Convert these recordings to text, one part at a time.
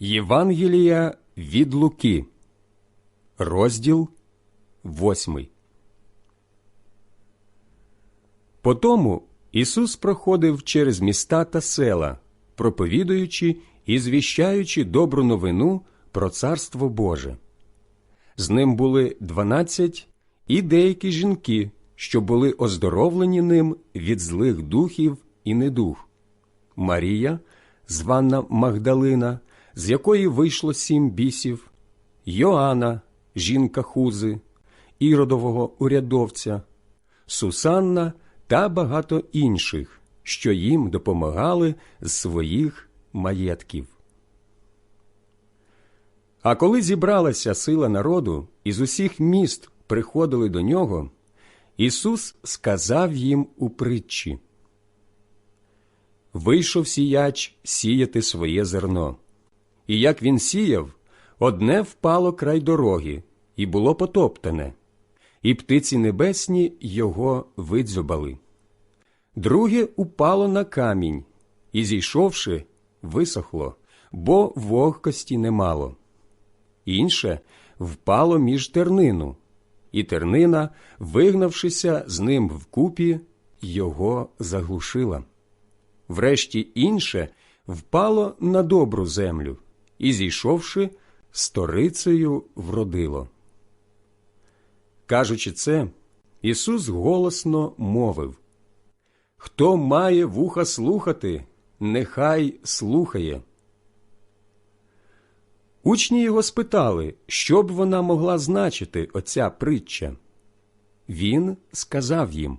Євангелія від Луки, розділ восьмий. Потому Ісус проходив через міста та села, проповідуючи і звіщаючи добру новину про Царство Боже. З ним були дванадцять і деякі жінки, що були оздоровлені ним від злих духів і недух. Марія, звана Магдалина, з якої вийшло сім бісів, Йоанна, жінка Хузи, Іродового урядовця, Сусанна та багато інших, що їм допомагали з своїх маєтків. А коли зібралася сила народу, із усіх міст приходили до нього, Ісус сказав їм у притчі Вийшов сіяч сіяти своє зерно. І як він сіяв, одне впало край дороги, і було потоптане, і птиці небесні його видзьобали. Друге упало на камінь, і, зійшовши, висохло, бо вогкості немало. Інше впало між тернину, і тернина, вигнавшися з ним вкупі, його заглушила. Врешті інше впало на добру землю і, зійшовши, сторицею вродило. Кажучи це, Ісус голосно мовив Хто має вуха слухати, нехай слухає. Учні його спитали, що б вона могла значити оця притча. Він сказав їм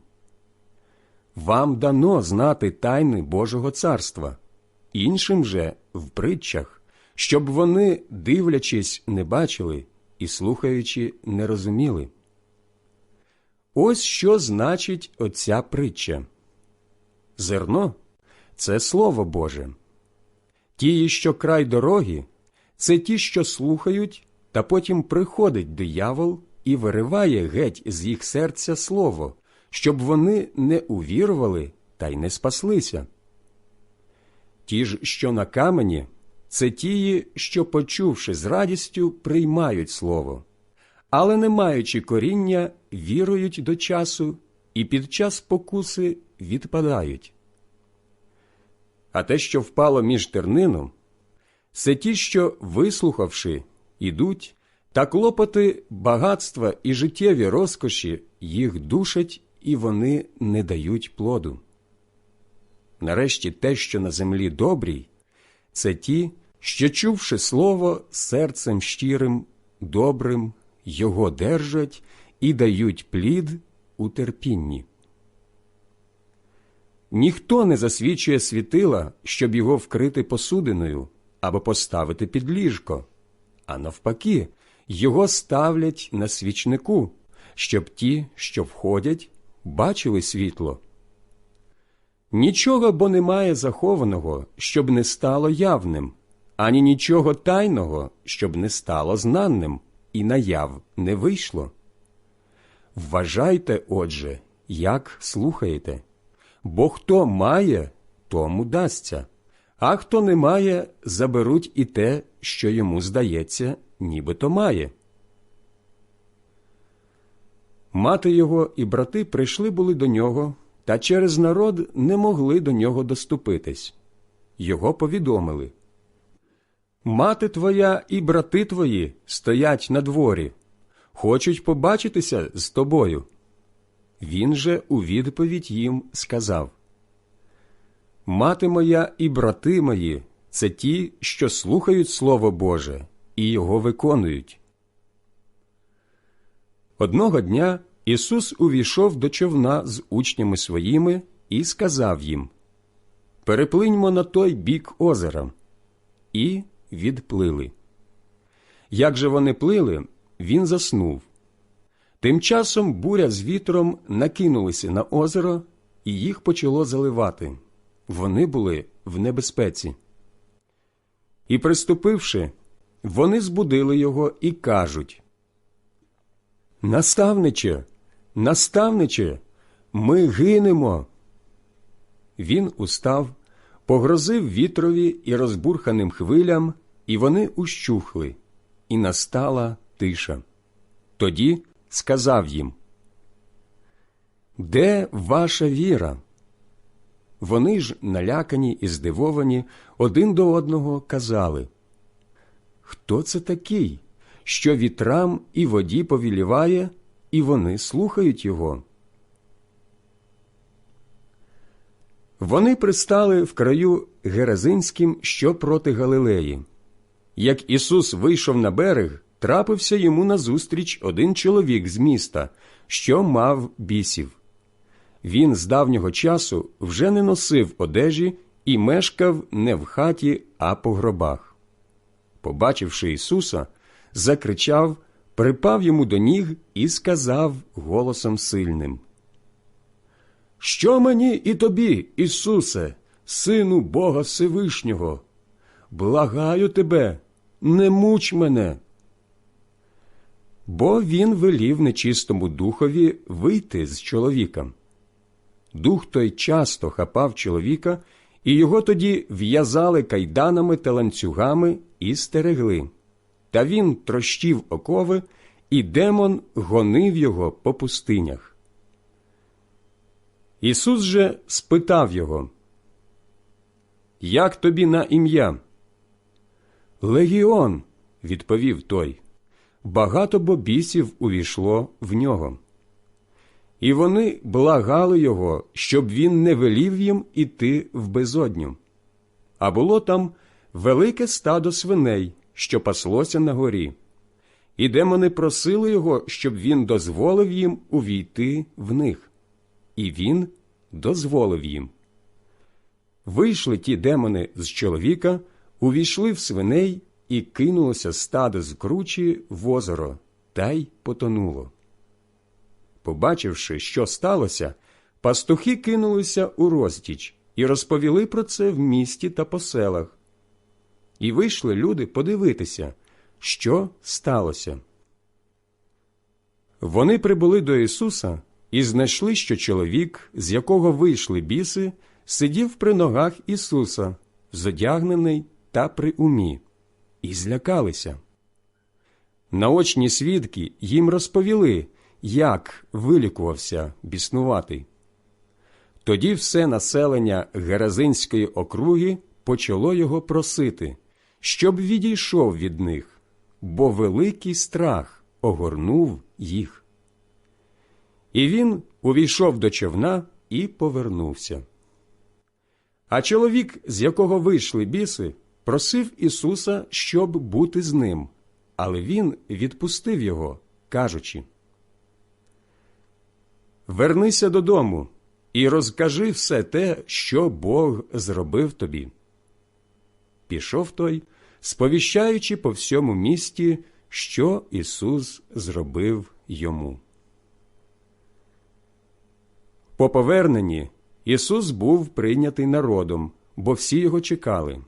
Вам дано знати тайни Божого царства, іншим же в притчах, щоб вони, дивлячись, не бачили і слухаючи, не розуміли. Ось що значить оця притча. Зерно це Слово Боже. Ті, що край дороги, це ті, що слухають, та потім приходить диявол і вириває геть з їх серця слово, щоб вони не увірували та й не спаслися. Ті ж, що на камені, це ті, що, почувши з радістю, приймають слово, але, не маючи коріння, вірують до часу і під час покуси відпадають. А те, що впало між тернином, це ті, що, вислухавши, ідуть, та клопоти багатства і життєві розкоші їх душать, і вони не дають плоду. Нарешті те, що на землі добрій, це ті, що, чувши слово серцем щирим, добрим, його держать і дають плід у терпінні. Ніхто не засвічує світила, щоб його вкрити посудиною або поставити під ліжко, а навпаки, його ставлять на свічнику, щоб ті, що входять, бачили світло. Нічого бо немає захованого, щоб не стало явним, ані нічого тайного, щоб не стало знаним, і наяв не вийшло. Вважайте, отже, як слухаєте, бо хто має, тому дасться, а хто не має, заберуть і те, що йому здається, нібито має. Мати його і брати прийшли були до нього, та через народ не могли до нього доступитись. Його повідомили Мати твоя і брати твої стоять на дворі, хочуть побачитися з тобою. Він же у відповідь їм сказав Мати моя і брати мої це ті, що слухають Слово Боже і його виконують. Одного дня Ісус увійшов до човна з учнями своїми і сказав їм Переплиньмо на той бік озера. І відплили. Як же вони плили, він заснув. Тим часом буря з вітром накинулися на озеро, і їх почало заливати. Вони були в небезпеці. І, приступивши, вони збудили його і кажуть Наставниче, наставниче, ми гинемо. Він устав, погрозив вітрові і розбурханим хвилям, і вони ущухли, і настала тиша. Тоді сказав їм, Де ваша віра? Вони ж, налякані і здивовані, один до одного казали, Хто це такий, що вітрам і воді повіліває, і вони слухають його? Вони пристали в краю Геразинським, що проти Галилеї. Як Ісус вийшов на берег, трапився йому назустріч один чоловік з міста, що мав бісів. Він з давнього часу вже не носив одежі і мешкав не в хаті, а по гробах. Побачивши Ісуса, закричав, припав йому до ніг і сказав голосом сильним що мені і тобі, Ісусе, Сину Бога Всевишнього? Благаю тебе, не муч мене. Бо він велів нечистому духові вийти з чоловіка. Дух той часто хапав чоловіка, і його тоді в'язали кайданами та ланцюгами і стерегли. Та він трощив окови, і демон гонив його по пустинях. Ісус же спитав його, Як тобі на ім'я? Легіон, відповів той, багато бобісів увійшло в нього. І вони благали його, щоб він не велів їм іти в безодню. А було там велике стадо свиней, що паслося на горі. І демони просили його, щоб він дозволив їм увійти в них і він дозволив їм. Вийшли ті демони з чоловіка, увійшли в свиней і кинулося стадо з кручі в озеро, та й потонуло. Побачивши, що сталося, пастухи кинулися у розтіч і розповіли про це в місті та по селах. І вийшли люди подивитися, що сталося. Вони прибули до Ісуса і знайшли, що чоловік, з якого вийшли біси, сидів при ногах Ісуса, зодягнений та при умі, і злякалися. Наочні свідки їм розповіли, як вилікувався біснуватий. Тоді все населення Геразинської округи почало його просити, щоб відійшов від них, бо великий страх огорнув їх. І він увійшов до човна і повернувся. А чоловік, з якого вийшли біси, просив Ісуса, щоб бути з ним, але він відпустив його, кажучи Вернися додому і розкажи все те, що Бог зробив тобі. Пішов той, сповіщаючи по всьому місті, що Ісус зробив йому. По поверненні Ісус був прийнятий народом, бо всі його чекали.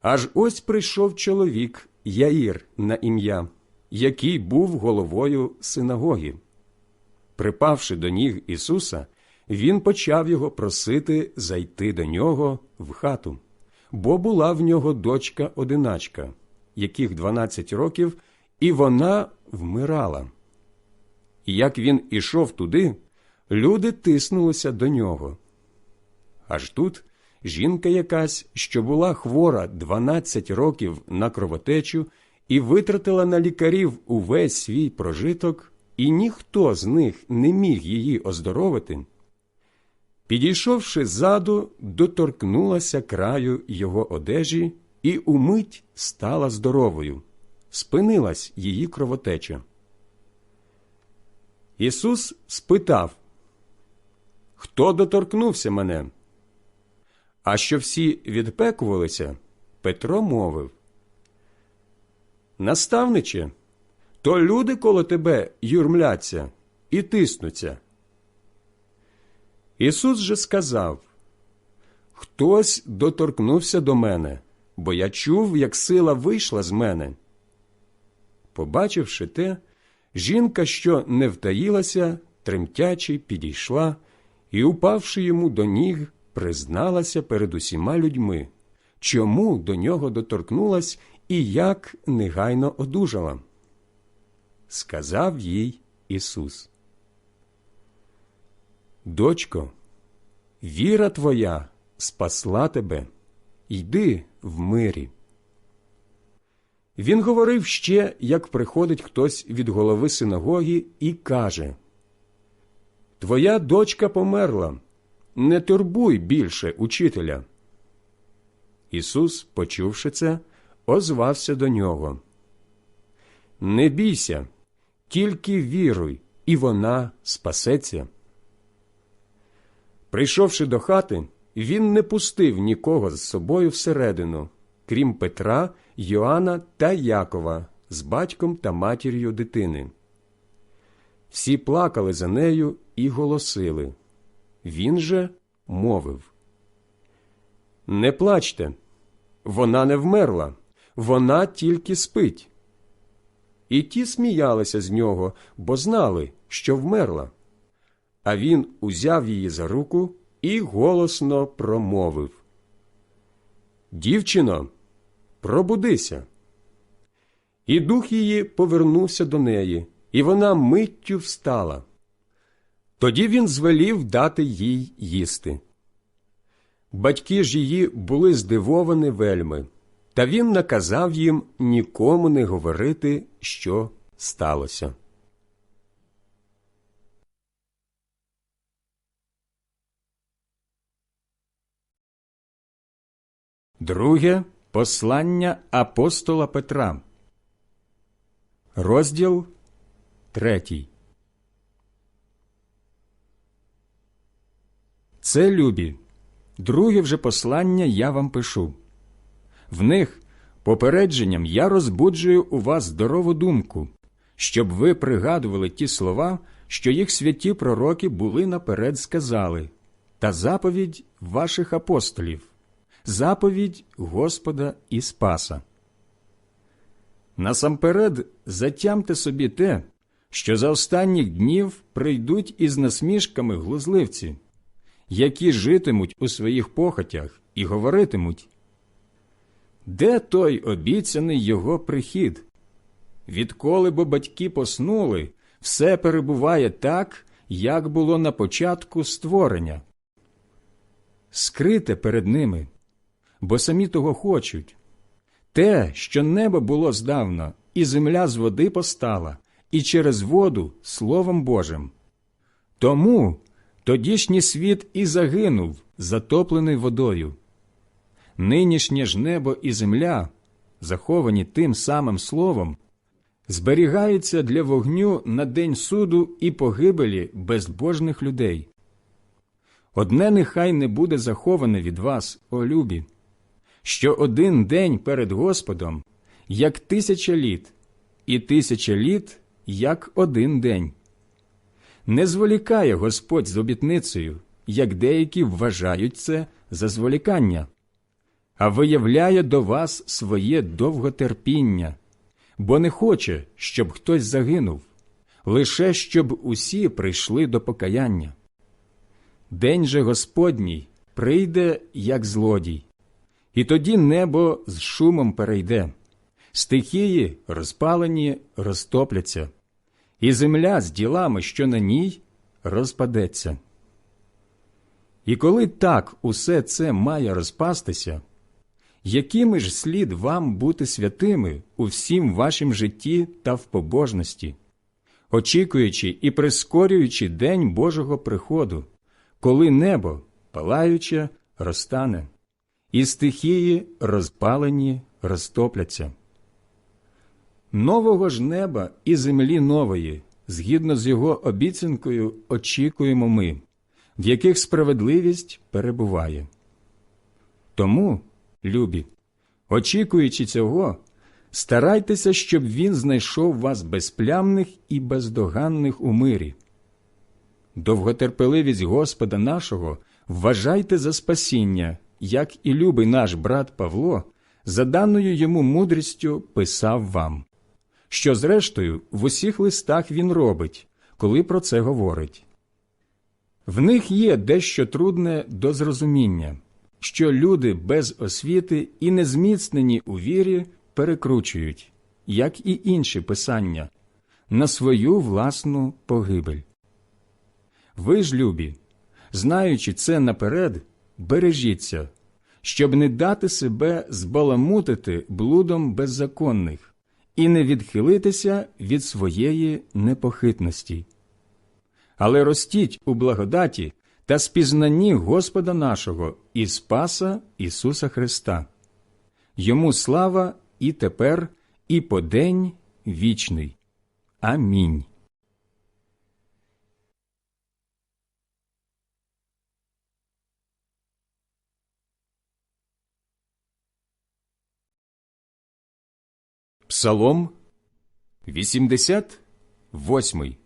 Аж ось прийшов чоловік Яїр на ім'я, який був головою синагоги. Припавши до ніг Ісуса, він почав його просити зайти до нього в хату, бо була в нього дочка одиначка, яких дванадцять років, і вона вмирала. І як він ішов туди, люди тиснулися до нього. Аж тут жінка якась, що була хвора 12 років на кровотечу і витратила на лікарів увесь свій прожиток, і ніхто з них не міг її оздоровити. Підійшовши ззаду, доторкнулася краю його одежі і умить стала здоровою, спинилась її кровотеча. Ісус спитав хто доторкнувся мене? А що всі відпекувалися, Петро мовив Наставниче, то люди коло тебе юрмляться і тиснуться. Ісус же сказав Хтось доторкнувся до мене, бо я чув, як сила вийшла з мене. Побачивши те, жінка, що не втаїлася, тремтячи, підійшла і, упавши йому до ніг, призналася перед усіма людьми, чому до нього доторкнулась і як негайно одужала. Сказав їй Ісус. Дочко, віра твоя спасла тебе, йди в мирі. Він говорив ще, як приходить хтось від голови синагоги і каже Твоя дочка померла, не турбуй більше учителя. Ісус, почувши це, озвався до нього. Не бійся, тільки віруй, і вона спасеться. Прийшовши до хати, він не пустив нікого з собою всередину, крім Петра, Йоанна та Якова з батьком та матір'ю дитини. Всі плакали за нею і голосили. Він же мовив Не плачте, вона не вмерла, вона тільки спить. І ті сміялися з нього, бо знали, що вмерла. А він узяв її за руку і голосно промовив Дівчино, пробудися. І дух її повернувся до неї, і вона миттю встала. Тоді він звелів дати їй їсти. Батьки ж її були здивовані вельми, та він наказав їм нікому не говорити, що сталося. Друге послання апостола Петра. Розділ третій. Це любі. Друге вже послання я вам пишу. В них попередженням я розбуджую у вас здорову думку, щоб ви пригадували ті слова, що їх святі пророки були наперед сказали, та заповідь ваших апостолів, заповідь Господа і Спаса. Насамперед затямте собі те, що за останніх днів прийдуть із насмішками глузливці, які житимуть у своїх похотях і говоритимуть де той обіцяний його прихід? Відколи бо батьки поснули, все перебуває так, як було на початку створення. Скрите перед ними, бо самі того хочуть. Те, що небо було здавна, і земля з води постала, і через воду Словом Божим. Тому тодішній світ і загинув, затоплений водою нинішнє ж небо і земля, заховані тим самим словом, зберігаються для вогню на день суду і погибелі безбожних людей. Одне нехай не буде заховане від вас, о любі, що один день перед Господом як тисяча літ, і тисяча літ як один день. Не зволікає Господь з обітницею, як деякі вважають це за зволікання а виявляє до вас своє довготерпіння, бо не хоче, щоб хтось загинув, лише щоб усі прийшли до покаяння. День же Господній прийде, як злодій, і тоді небо з шумом перейде, стихії, розпалені, розтопляться, і земля з ділами, що на ній, розпадеться. І коли так усе це має розпастися, якими ж слід вам бути святими у всім вашім житті та в побожності, очікуючи і прискорюючи день Божого приходу, коли небо, палаюче, розтане, і стихії, розпалені, розтопляться. Нового ж неба і землі нової, згідно з його обіцянкою, очікуємо ми, в яких справедливість перебуває. Тому любі, очікуючи цього, старайтеся, щоб він знайшов вас безплямних і бездоганних у мирі. Довготерпеливість Господа нашого вважайте за спасіння, як і любий наш брат Павло, за даною йому мудрістю писав вам, що, зрештою, в усіх листах він робить, коли про це говорить. В них є дещо трудне до зрозуміння що люди без освіти і незміцнені у вірі перекручують, як і інші писання, на свою власну погибель. Ви ж, любі, знаючи це наперед, бережіться, щоб не дати себе збаламутити блудом беззаконних і не відхилитися від своєї непохитності. Але ростіть у благодаті та спізнанні Господа нашого і Спаса Ісуса Христа. Йому слава і тепер, і по день вічний. Амінь. Псалом 88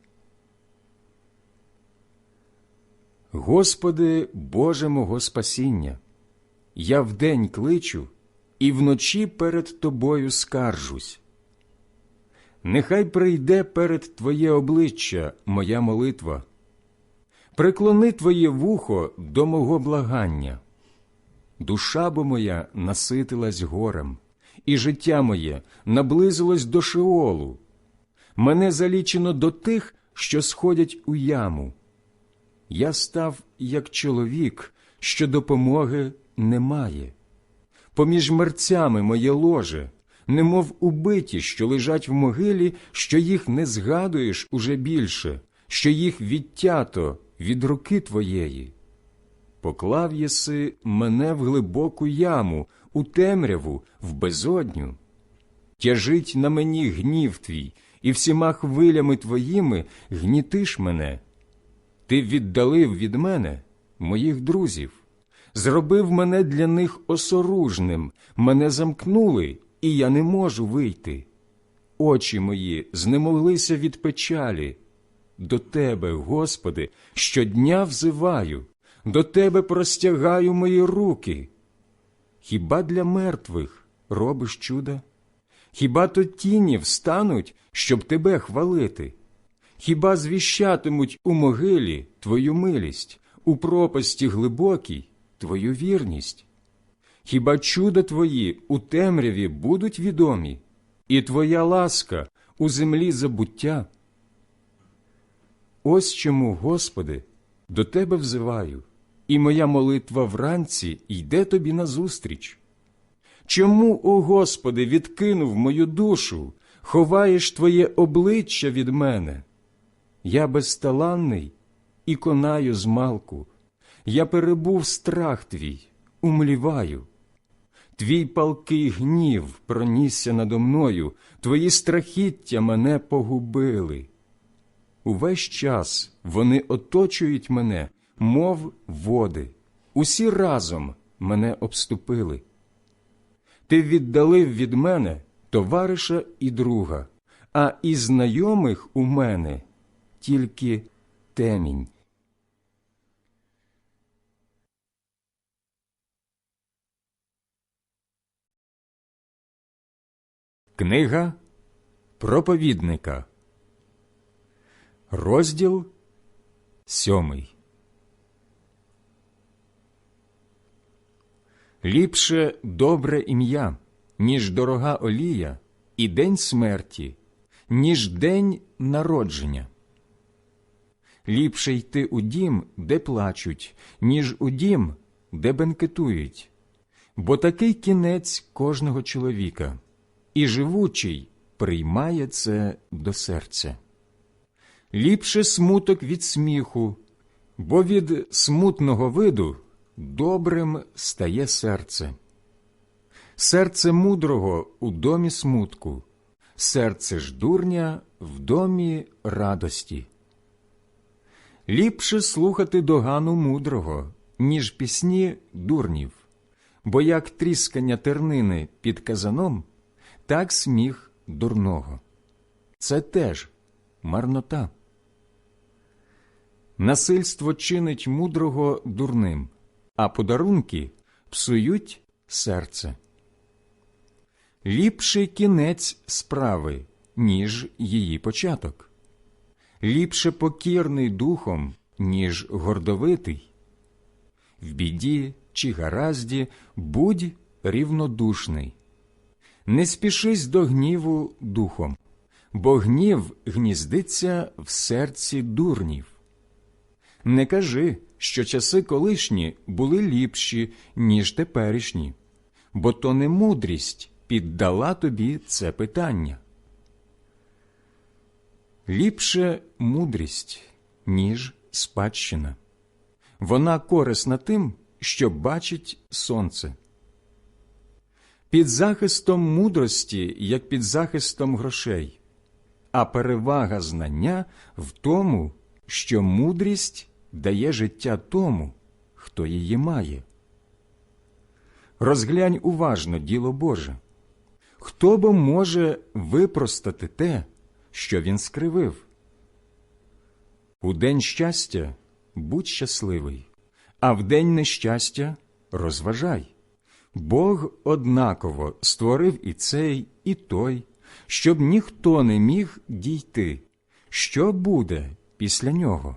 Господи, Боже мого спасіння, я вдень кличу і вночі перед Тобою скаржусь. Нехай прийде перед Твоє обличчя моя молитва, приклони Твоє вухо до мого благання. Душа бо моя наситилась горем, і життя моє наблизилось до Шеолу. Мене залічено до тих, що сходять у яму. Я став як чоловік, що допомоги немає. Поміж мерцями моє ложе, немов убиті, що лежать в могилі, що їх не згадуєш уже більше, що їх відтято від руки твоєї. Поклав єси мене в глибоку яму, у темряву, в безодню. Тяжить на мені гнів твій, і всіма хвилями твоїми гнітиш мене. Ти віддалив від мене моїх друзів, зробив мене для них осоружним, мене замкнули, і я не можу вийти. Очі мої знемоглися від печалі. До Тебе, Господи, щодня взиваю, до Тебе простягаю мої руки. Хіба для мертвих робиш чуда? Хіба то тіні встануть, щоб Тебе хвалити? Хіба звіщатимуть у могилі Твою милість, у пропасті глибокій Твою вірність? Хіба чуда Твої у темряві будуть відомі, і Твоя ласка у землі забуття? Ось чому, Господи, до Тебе взиваю, і моя молитва вранці йде Тобі назустріч. Чому, о Господи, відкинув мою душу, ховаєш Твоє обличчя від мене? Я безталанний і конаю змалку, я перебув страх твій, умліваю. Твій палкий гнів пронісся надо мною, твої страхіття мене погубили. Увесь час вони оточують мене, мов води, усі разом мене обступили. Ти віддалив від мене товариша і друга, а із знайомих у мене тільки темінь. Книга проповідника, розділ сьомий. Ліпше добре ім'я, ніж дорога олія, і день смерті, ніж день народження. Ліпше йти у дім, де плачуть, ніж у дім, де бенкетують, бо такий кінець кожного чоловіка, і живучий приймає це до серця. Ліпше смуток від сміху, бо від смутного виду добрим стає серце. Серце мудрого у домі смутку, серце ж дурня в домі радості. Ліпше слухати догану мудрого, ніж пісні дурнів, бо як тріскання тернини під казаном, так сміх дурного. Це теж марнота. Насильство чинить мудрого дурним, а подарунки псують серце. Ліпший кінець справи, ніж її початок. Ліпше покірний духом, ніж гордовитий. В біді чи гаразді, будь рівнодушний. Не спішись до гніву духом, бо гнів гніздиться в серці дурнів. Не кажи, що часи колишні були ліпші, ніж теперішні, бо то не мудрість піддала тобі це питання. Ліпше мудрість, ніж спадщина. Вона корисна тим, що бачить сонце. Під захистом мудрості, як під захистом грошей, а перевага знання в тому, що мудрість дає життя тому, хто її має. Розглянь уважно діло Боже. Хто бо може випростати те, що він скривив? У день щастя будь щасливий, а в день нещастя розважай. Бог однаково створив і цей, і той, щоб ніхто не міг дійти, що буде після нього.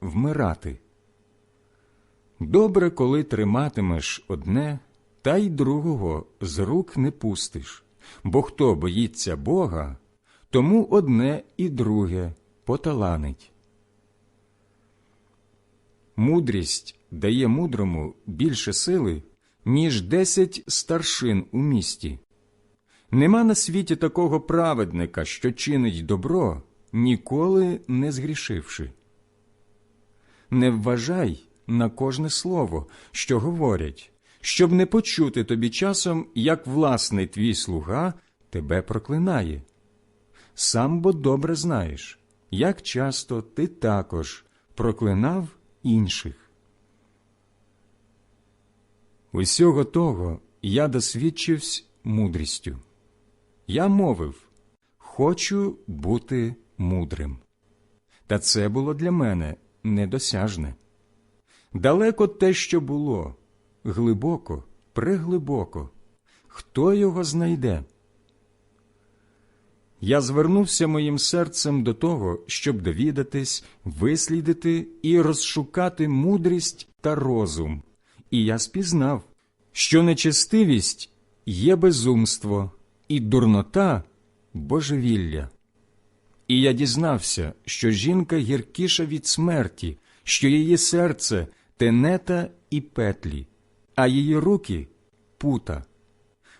вмирати. Добре, коли триматимеш одне, та й другого з рук не пустиш, бо хто боїться Бога, тому одне і друге поталанить. Мудрість дає мудрому більше сили, ніж десять старшин у місті. Нема на світі такого праведника, що чинить добро, ніколи не згрішивши. Не вважай на кожне слово, що говорять, щоб не почути тобі часом, як власний твій слуга тебе проклинає. Сам бо добре знаєш, як часто ти також проклинав інших. Усього того я досвідчився мудрістю. Я мовив Хочу бути мудрим. Та це було для мене недосяжне. Далеко те, що було, глибоко, преглибоко. Хто його знайде? Я звернувся моїм серцем до того, щоб довідатись, вислідити і розшукати мудрість та розум, і я спізнав, що нечестивість є безумство, і дурнота божевілля. І я дізнався, що жінка гіркіша від смерті, що її серце тенета і петлі, а її руки пута.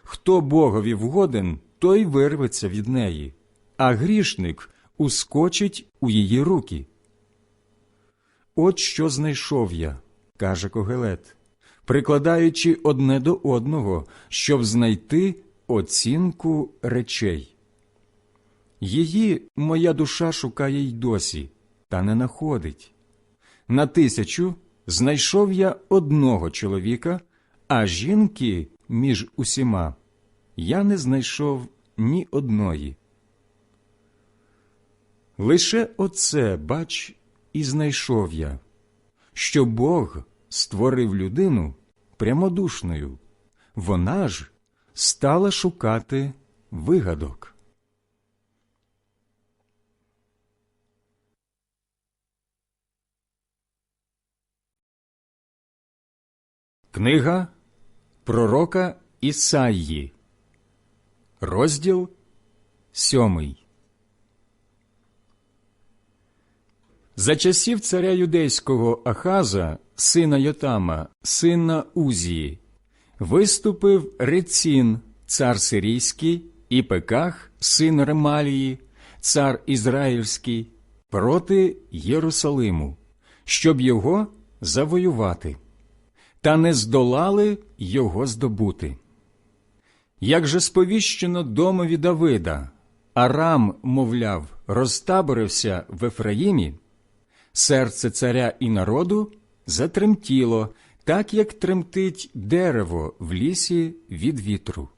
Хто Богові вгоден, той вирветься від неї, а грішник ускочить у її руки. От що знайшов я, каже Когелет, прикладаючи одне до одного, щоб знайти оцінку речей. Її моя душа шукає й досі, та не находить. На тисячу знайшов я одного чоловіка, а жінки між усіма я не знайшов ні одної. Лише оце, бач, і знайшов я, що Бог створив людину прямодушною, вона ж стала шукати вигадок. Книга Пророка Ісаї, розділ сьомий. За часів царя юдейського Ахаза, сина Йотама, сина Узії, виступив Рецін, цар сирійський, і Пеках, син Ремалії, цар Ізраїльський, проти Єрусалиму, щоб його завоювати, та не здолали його здобути. Як же сповіщено домові Давида, Арам, мовляв, розтаборився в Ефраїмі, серце царя і народу затремтіло, так як тремтить дерево в лісі від вітру.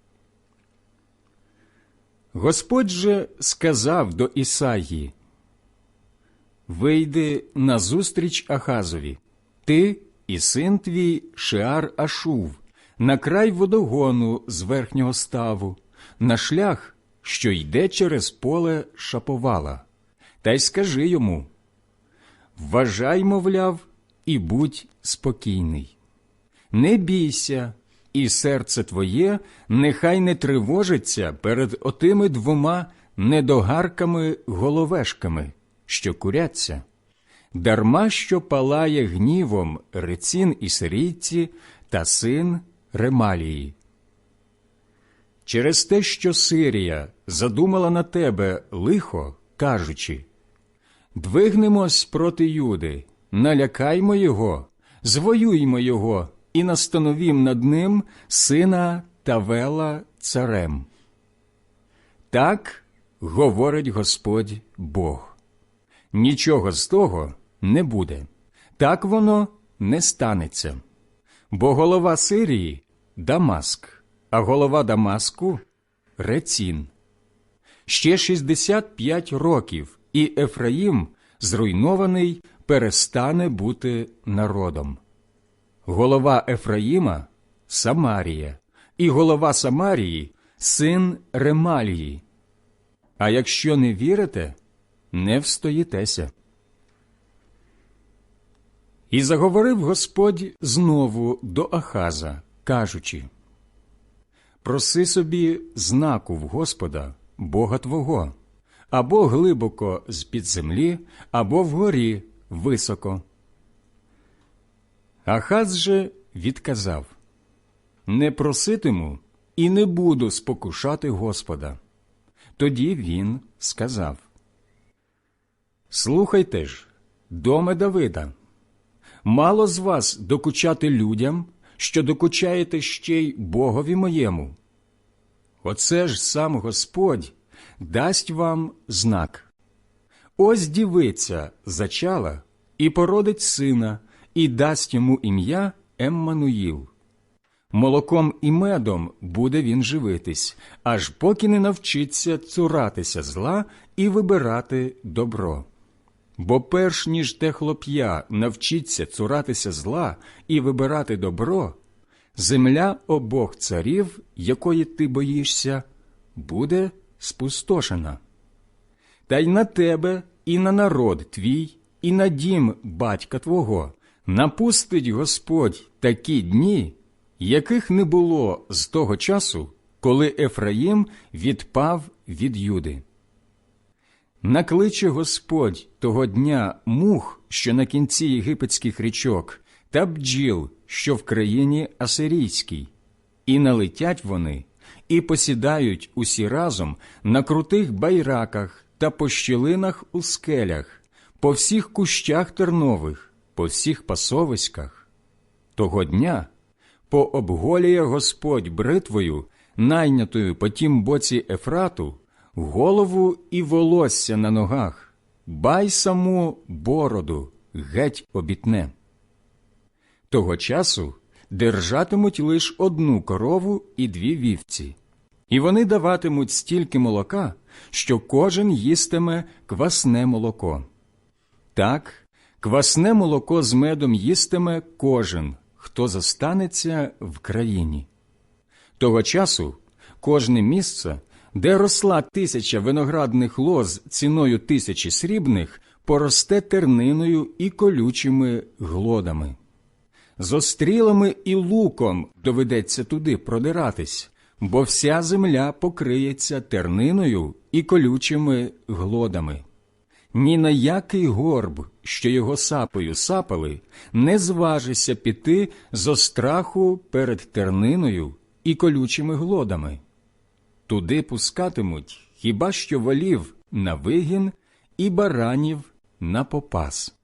Господь же сказав до Ісаї, Вийди назустріч Ахазові, ти і син твій Шеар Ашув, на край водогону з верхнього ставу, на шлях, що йде через поле шаповала, та й скажи йому Вважай, мовляв, і будь спокійний. Не бійся, і серце твоє нехай не тривожиться перед отими двома недогарками головешками, що куряться, дарма що палає гнівом Рецін і сирійці та син Ремалії. Через те, що Сирія задумала на тебе лихо, кажучи Двигнемось проти Юди, налякаймо його, звоюймо його і настановім над ним сина Тавела царем. Так говорить Господь Бог. Нічого з того не буде, так воно не станеться. Бо голова Сирії Дамаск, а голова Дамаску Рецін. Ще 65 років, і Ефраїм, зруйнований, перестане бути народом. Голова Ефраїма Самарія, і голова Самарії син Ремалії. А якщо не вірите, не встоїтеся. І заговорив Господь знову до Ахаза, кажучи Проси собі знаку в Господа, Бога Твого, або глибоко з-під землі, або вгорі високо. Ахаз же відказав Не проситиму і не буду спокушати Господа. Тоді він сказав Слухайте ж, доме Давида, мало з вас докучати людям, що докучаєте ще й Богові моєму. Оце ж сам Господь дасть вам знак. Ось дівиця зачала і породить сина, і дасть йому ім'я Еммануїл. Молоком і медом буде він живитись, аж поки не навчиться цуратися зла і вибирати добро. Бо перш ніж те хлоп'я навчиться цуратися зла і вибирати добро, земля обох царів, якої ти боїшся, буде спустошена. Та й на тебе, і на народ твій, і на дім батька твого напустить Господь такі дні, яких не було з того часу, коли Ефраїм відпав від Юди. Накличе Господь того дня мух, що на кінці єгипетських річок, та бджіл, що в країні Асирійській, і налетять вони, і посідають усі разом на крутих байраках та по щілинах у скелях, по всіх кущах тернових, по всіх пасовиськах. Того дня пообголює Господь бритвою, найнятою по тім боці Ефрату, голову і волосся на ногах, бай саму бороду геть обітне. Того часу держатимуть лиш одну корову і дві вівці, і вони даватимуть стільки молока, що кожен їстиме квасне молоко. Так, квасне молоко з медом їстиме кожен, хто зостанеться в країні. Того часу кожне місце, де росла тисяча виноградних лоз ціною тисячі срібних, поросте терниною і колючими глодами. З острілами і луком доведеться туди продиратись, бо вся земля покриється терниною і колючими глодами. Ні на який горб, що його сапою сапали, не зважися піти зо страху перед терниною і колючими глодами. Туди пускатимуть хіба що волів на вигін і баранів на попас.